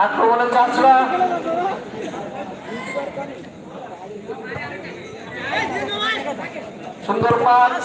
আক্রমণে চাষরা সুন্দর পাঁচ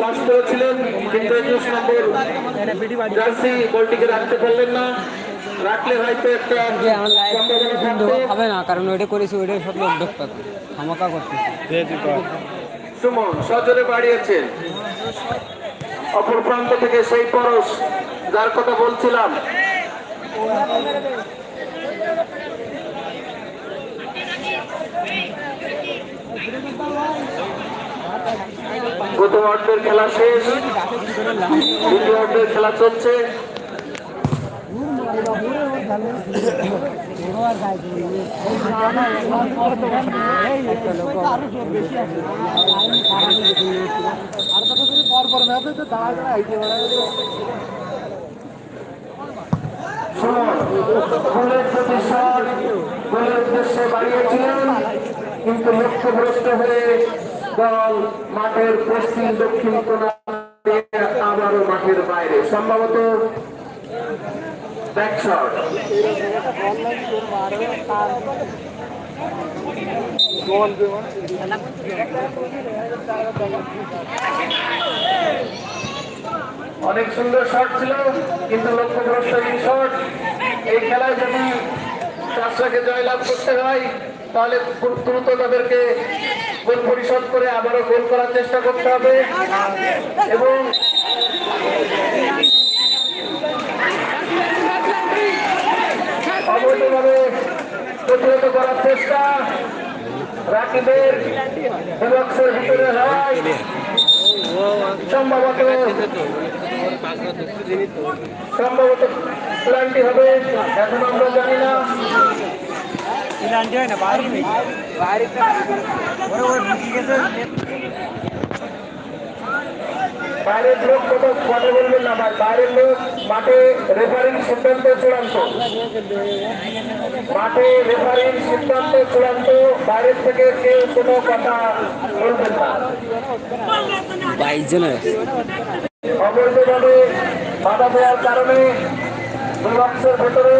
পাস করেছিলেন কিন্তু একুশ নম্বর জার্সি বলটিকে রাখতে পারলেন না। রাখলে হয়তো একটা হবে না কারণ ওইটা করেছি ওইটাই সব লোক দেখতে হামাকা করতেছি। সুমন সজরে বাড়িয়েছেন। অপর প্রান্ত থেকে সেই পরশ যার কথা বলছিলাম। প্রথম অর্ধের খেলা শেষ দ্বিতীয় অর্ধের খেলা চলছে গোলের উদ্দেশ্যে বাড়িয়েছিলেন কিন্তু লক্ষ্যভ্রষ্ট হয়ে দল মাঠের পশ্চিম, দক্ষিণ আবারও মাঠের বাইরে। সম্ভবত অনেক সুন্দর শট ছিল, কিন্তু লক্ষ্যভ্রষ্ট এই শট। এই খেলায় যদি চাষরাকে জয়লাভ করতে হয়, তাহলে দ্রুত তাদেরকে গোল পরিশোধ করে আবারও গোল করার চেষ্টা করতে হবে। এবং অবৈধভাবে প্রতিহত করার চেষ্টা রাকিবের বক্সের ভিতরে হয়। সম্ভবত সম্ভবত প্ল্যানটি হবে, এখন আমরা জানি না। বাইরের লোক কত কথা বলবেন না বাইরের লোক মাঠে রেফারিং সিদ্ধান্ত চূড়ান্ত। মাঠে রেফারিং সিদ্ধান্ত চূড়ান্ত বাইরের থেকে কেউ কোনো কথা বলবেন না। অবৈধভাবে বাধা দেওয়ার কারণে দুই ভেতরে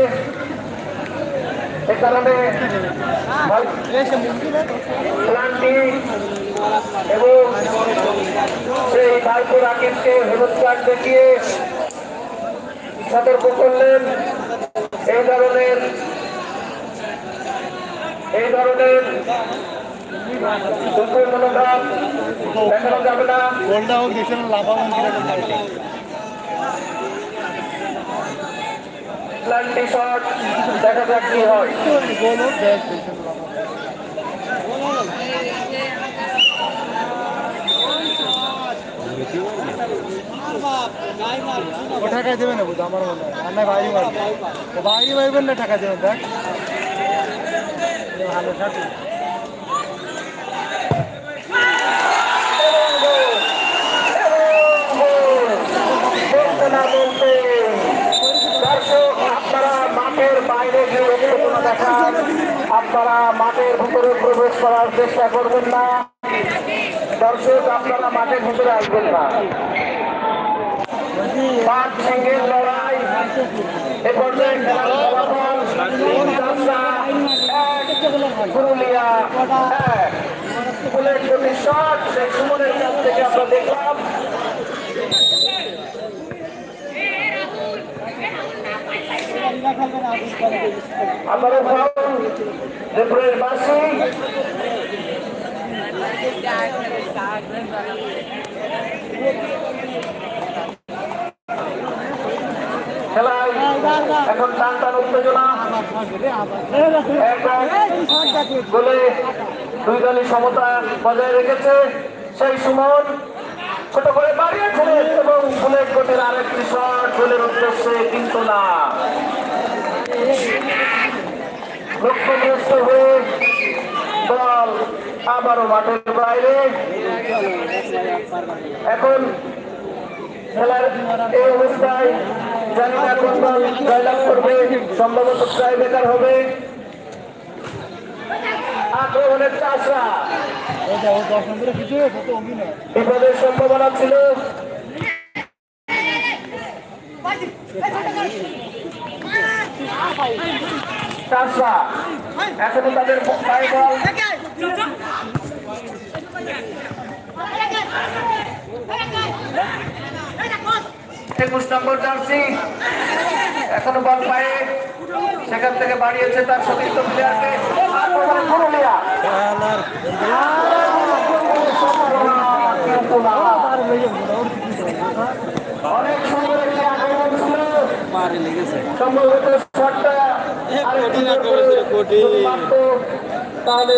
এ কারণে প্লান্টি এবং সেই ভাইপো রাকিবকে হলুদ কার্ড দেখিয়ে সতর্ক করলেন। এই ধরনের এই ধরনের দেখানো যাবে না। গোলটা টি শট দেখা যাক কি হয়। ও টাকা দেবে না বুঝো আমার মনে হয়। আর না বাইরে মারবে বাইরে মারবেন না টাকা দেবেন দেখ। ভালো থাকুন বলতে না বলতে দর্শক আপনারা মাঠের বাইরে গিয়ে উত্তেজনা আপনারা মাঠের ভিতরে প্রবেশ করার চেষ্টা করবেন না। দর্শক, আপনারা মাঠের ভিতরে আসবেন না। পুরুলিয়া এক। ফুলের প্রতি থেকে আমরা দেখলাম ফাউল রেফারির খেলায় এখন টান উত্তেজনা। এক দুই সমতা বজায় রেখেছে। সেই সুমন ছোট করে বাড়িয়েছিলেন এবং বুলেট কোটের আরেকটি শট, গোলের উদ্দেশ্যে কিন্তু না। লক্ষ্যগ্রস্ত হয়ে দল আবারও মাঠের বাইরে। এখন খেলার এই অবস্থায় জানি না কোন দল জয়লাভ করবে, সম্ভবত ট্রাই বেকার হবে। আক্রমণের চাষা। ওইটা ও দশ নম্বরে কিছু হয়েছে তো অভিনয় বিপদের সম্ভাবনা ছিল এখনও তাদের একুশ নম্বর জার্সি, এখনও বল পায়ে। সেখান থেকে বাড়িয়েছে তার সতীর্থ প্লেয়ারকে অনেক সুন্দর একটি আক্রমণ ছিল সম্ভবত মারতো, তাহলে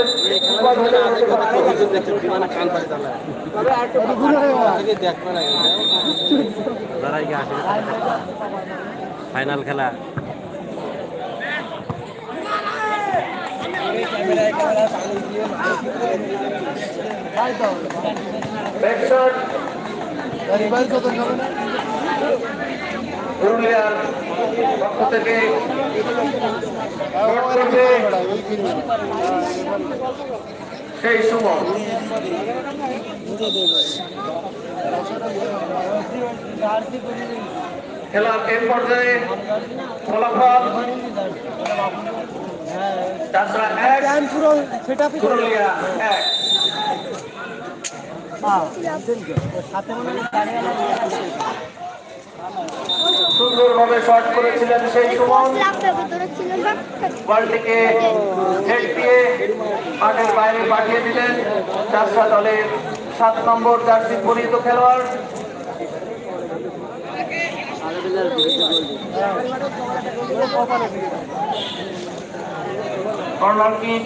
ফাইনাল খেলা। পুরুলিয়ার পক্ষ থেকে সেই সময় খেলার এই পর্যায়ে ফলাফল চাষরা পুরুলিয়া এক। সাথে মনে হয় সুন্দরভাবে শট করেছিলেন সেই সুমন। বলটিকে হেড দিয়ে মাঠের বাইরে পাঠিয়ে দিলেন। চাষরা দলের সাত নম্বর জার্সি পরিহিত খেলোয়াড়। কর্নার অনুকূলে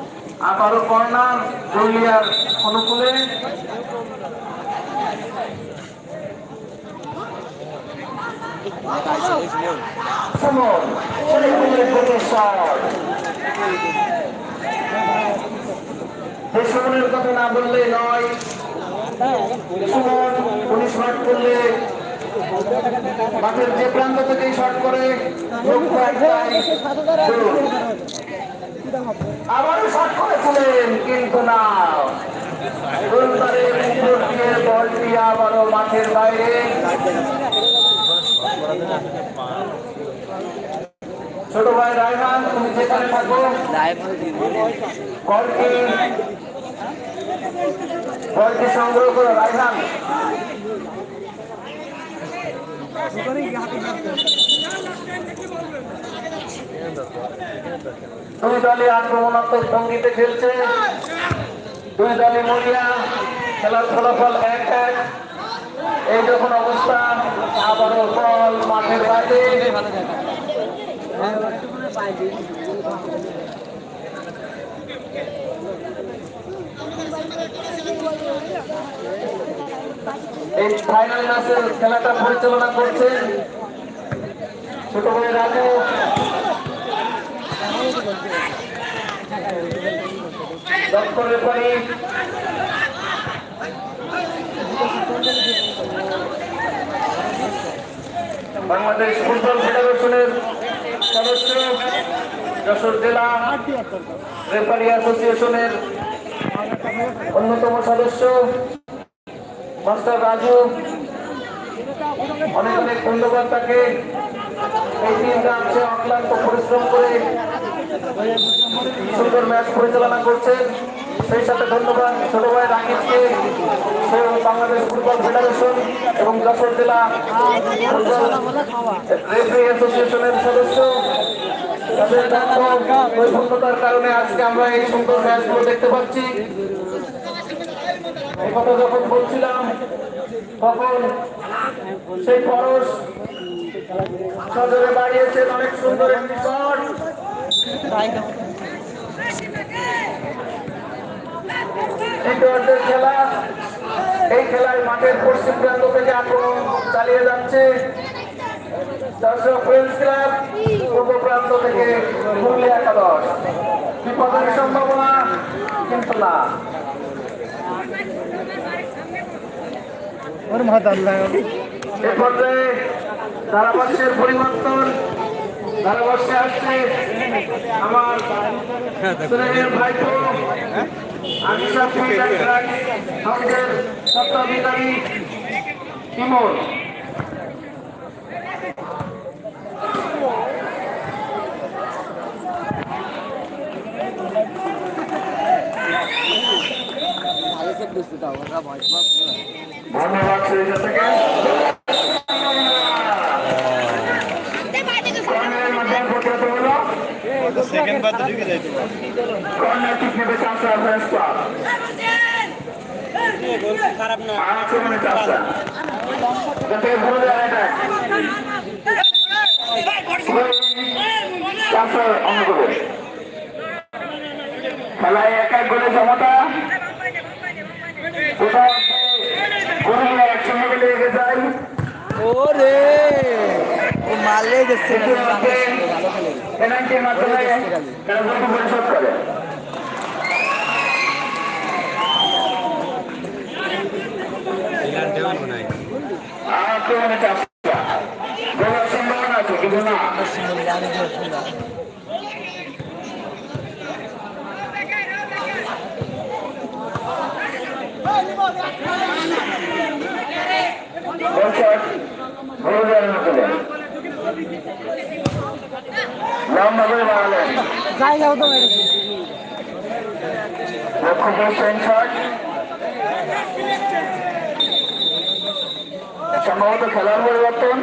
সুমন ছেলেগুলির গোলের শট যে সুমনের কথা না বললে নয়। সুমন, উনি শট করলে মাঠের যে প্রান্ত থেকে শর্ট করে লক্ষ্য। আবারও শট করেছিলেন কিন্তু না। বলটি আবারও মাঠের বাইরে। ছোট ভাই রায়হান, তুমি যেখানে থাকো। বলটি বলটি সংগ্রহ করো, রায়হান। দুই দলই আক্রমণাত্মক ভঙ্গিতে খেলছে। দুই দলই মরিয়া খেলার ফলাফল এক এক। এই যখন অবস্থা, আবারও বল মাঠের বাইরে। এই ফাইনাল ম্যাচের খেলাটা পরিচালনা করছেন ছোট ভাই রাজু। দক্ষ রেফারি বাংলাদেশ ফুটবল ফেডারেশনের সদস্য, যশোর জেলা রেফারি অ্যাসোসিয়েশনের অন্যতম সদস্য, মাস্টার রাজু। অনেক অনেক ধন্যবাদ তাকে। এই টিমটা আছে অক্লান্ত পরিশ্রম করে সুন্দর ম্যাচ পরিচালনা করছেন সেই সাথে ধন্যবাদ ছোট ভাই রাকিবকে। বাংলাদেশ ফুটবল ফেডারেশন এবং যশোর জেলা অ্যাসোসিয়েশনের সদস্য। তাদের কারণে আজকে আমরা এই সুন্দর ম্যাচগুলো দেখতে পাচ্ছি। কথা যখন বলছিলাম, তখন সেই পরশ সদরে বাড়িয়েছেন অনেক সুন্দর একটি শট খেলা। এই খেলায় মাঠের পশ্চিম প্রান্ত থেকে আক্রমণ চালিয়ে যাচ্ছে দর্শক ক্লাব পূর্ব প্রান্ত থেকে মুরলি একাদশ। বিপদের সম্ভাবনা কিন্তু না। এ পর্যায়ে ধারাভাষ্যের পরিবর্তন। ধারাভাষ্যে আসছে আমার শ্রেণির ভাইপো ট্র্যাক হাউসের স্বত্বাধিকারী ইমন ধন্যবাদ সেকেন্ড বার তো ঢুকে যাইতে কর্নার কিক নেবে ফ্রেন্স ক্লাব খারাপ না আক্রমণে চাষা যাতে ভুলে যায় এটা চাষার অনুকূলে খেলায় যায় ওরে ও মারলে পেনাল্টির মাধ্যমে তারা গোলটি পরিশোধ করে আক্রমণে চাষা গোলের সম্ভাবনা আছে কিন্তু না লম্বা করে বাড়ালেন যাই যাও তো লক্ষ্য করছেন শট সম্ভবত খেলার পরিবর্তন।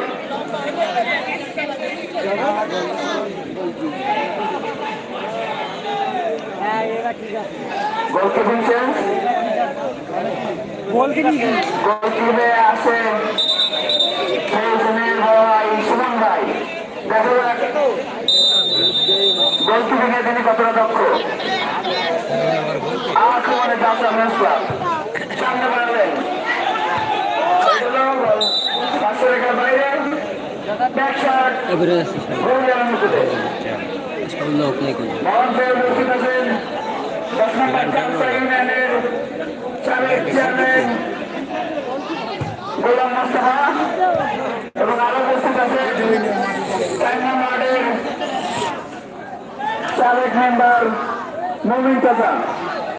গোলকিপিং চেঞ্জ গোলকিপিংয়ে আছে ফৌজনের ভাই সুমন ভাই দেখা যাক গোলকিপিংয়ে তিনি কতটা দক্ষ? আক্রমণে যাত্রা ক্লাব সামনে বাড়লেন। বাইরে। গোলাম মোস্তফা এবং আরও উপস্থিত আছেন। চার সাবেক মেম্বার মমিন চাচা